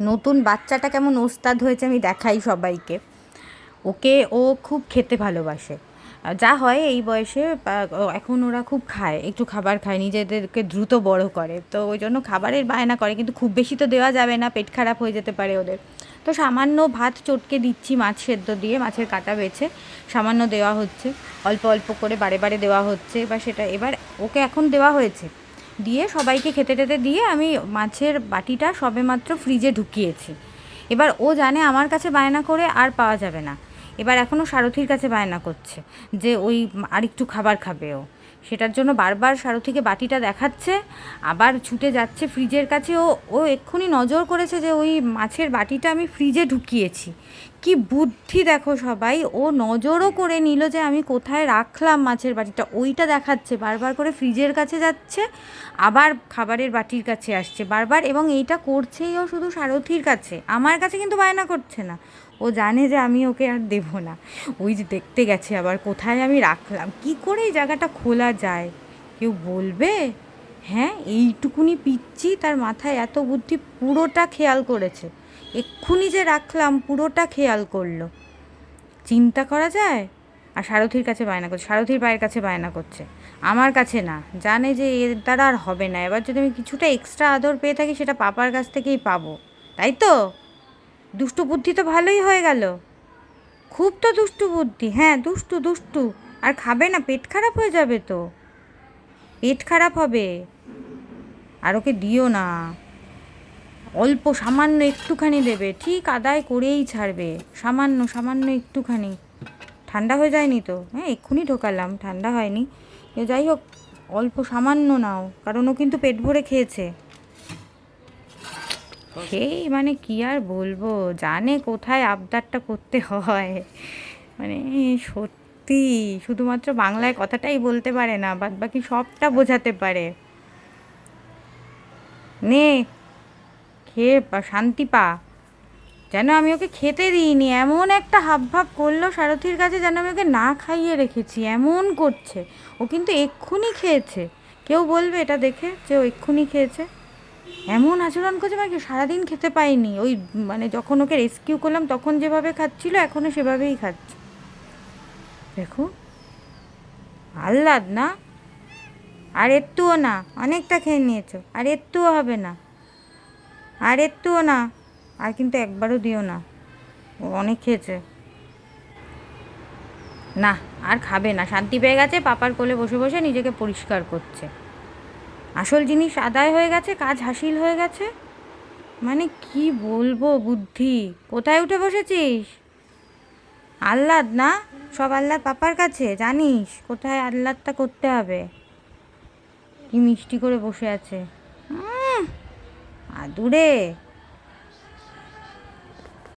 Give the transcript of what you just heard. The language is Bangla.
নতুন বাচ্চাটা কেমন ওস্তাদ হয়েছে আমি দেখাই সবাইকে। ওকে ও খুব খেতে ভালোবাসে। যা হয় এই বয়সে এখন ওরা খুব খায়, একটু খাবার খায়, নিজেদেরকে দ্রুত বড় করে। তো ওই জন্য খাবারের বায়না করে, কিন্তু খুব বেশি তো দেওয়া যাবে না, পেট খারাপ হয়ে যেতে পারে ওদের। তো সামান্য ভাত চটকে দিচ্ছি মাছ সেদ্ধ দিয়ে, মাছের কাটা বেছে, সামান্য দেওয়া হচ্ছে। অল্প অল্প করে বারে বারে দেওয়া হচ্ছে বা সেটা, এবার ওকে এখন দেওয়া হয়েছে। দিয়ে সবাইকে খেতে টেতে দিয়ে আমি মাছের বাটিটা সবে মাত্র ফ্রিজে ঢুকিয়েছি। এবার ও জানে আমার কাছে বায়না করে আর পাওয়া যাবে না। এবার এখনও সারথির কাছে বায়না করছে যে ওই আরেকটু খাবার খাবে ও। সেটার জন্য বারবার সারথিকে বাটিটা দেখাচ্ছে, আবার ছুটে যাচ্ছে ফ্রিজের কাছে। ও ও এক্ষুনি নজর করেছে যে ওই মাছের বাটিটা আমি ফ্রিজে ঢুকিয়েছি। কি বুদ্ধি দেখো সবাই, ও নজরও করে নিল যে আমি কোথায় রাখলাম মাছের বাটিটা। ওইটা দেখাচ্ছে, বারবার করে ফ্রিজের কাছে যাচ্ছে, আবার খাবারের বাটির কাছে আসছে বারবার, এবং এইটা করছেই ও শুধু সারথির কাছে। আমার কাছে কিন্তু বায়না করছে না। ও জানে যে আমি ওকে আর দেবো না। ওই যে দেখতে গেছে আবার, কোথায় আমি রাখলাম? কি করে এই জায়গাটা খোলা যায়? কেউ বলবে? হ্যাঁ এইটুকুনি পিচ্ছি তার মাথায় এত বুদ্ধি পুরোটা খেয়াল করেছে। এক্ষুনি যে রাখলাম, পুরোটা খেয়াল করল। চিন্তা করা যায়? আর সারথির কাছে বায়না করছে, সারথির পায়ের কাছে বায়না করছে। আমার কাছে না, জানে যে এর দ্বারা আর হবে না। এবার যদি আমি কিছুটা এক্সট্রা আদর পেয়ে থাকি, সেটা পাপার কাছ থেকেই পাবো। তাই তো? দুষ্টু বুদ্ধি তো ভালোই হয়ে গেল। খুব তো দুষ্টু বুদ্ধি। হ্যাঁ দুষ্টু দুষ্টু। আর খাবে না, পেট খারাপ হয়ে যাবে তো। পেট খারাপ হবে। আর ওকে দিও না। অল্প, সামান্য একটুখানি দেবে। ঠিক আদায় করেই ছাড়বে। সামান্য সামান্য একটুখানি। ঠান্ডা হয়ে যায়নি তো? হ্যাঁ এক্ষুনি ঢোকালাম। ঠান্ডা হয়নি। যাই হোক, অল্প, সামান্য নাও। কারণ ও কিন্তু পেট ভরে খেয়েছে। সেই মানে কি আর বলব? জানে কোথায় আবদারটা করতে হয়। মানে সত্যি শুধুমাত্র বাংলায় কথাটাই বলতে পারে না বাদ বাকি সবটা বোঝাতে পারে। নে খেয়ে পা- শান্তি পা। যেন আমি ওকে খেতে দিইনি এমন একটা হাবভাব করল সারথির কাছে যেন আমি ওকে না খাইয়ে রেখেছি এমন করছে। ও কিন্তু এক্ষুনি খেয়েছে। কেউ বলবে এটা দেখে যে ও এক্ষুনি খেয়েছে? এমন আচরণ করছে মানে সারাদিন খেতে পাইনি। ওই মানে যখন ওকে রেস্কিউ করলাম, তখন যেভাবে খাচ্ছিল এখনও সেভাবেই খাচ্ছে। দেখো, আহ্লাদ না? আর একটুও না, অনেকটা খেয়ে নিয়েছো, আর একটুও হবে না। আর একটুও না, আর কিন্তু একবারও দিও না। ও অনেক খেয়েছে। না, আর খাবে না, শান্তি পেয়ে গেছে, পাপার কোলে বসে বসে নিজেকে পরিষ্কার করছে। আসল জিনিস আদায় হয়ে গেছে, কাজ হাসিল হয়ে গেছে? মানে কি বলব বুদ্ধি? কোথায় উঠে বসেছিস? আহ্লাদ না? সব আহ্লাদ পাপার কাছে, জানিস? কোথায় আহ্লাদটা করতে হবে? কি মিষ্টি করে বসে আছে। আদুরে।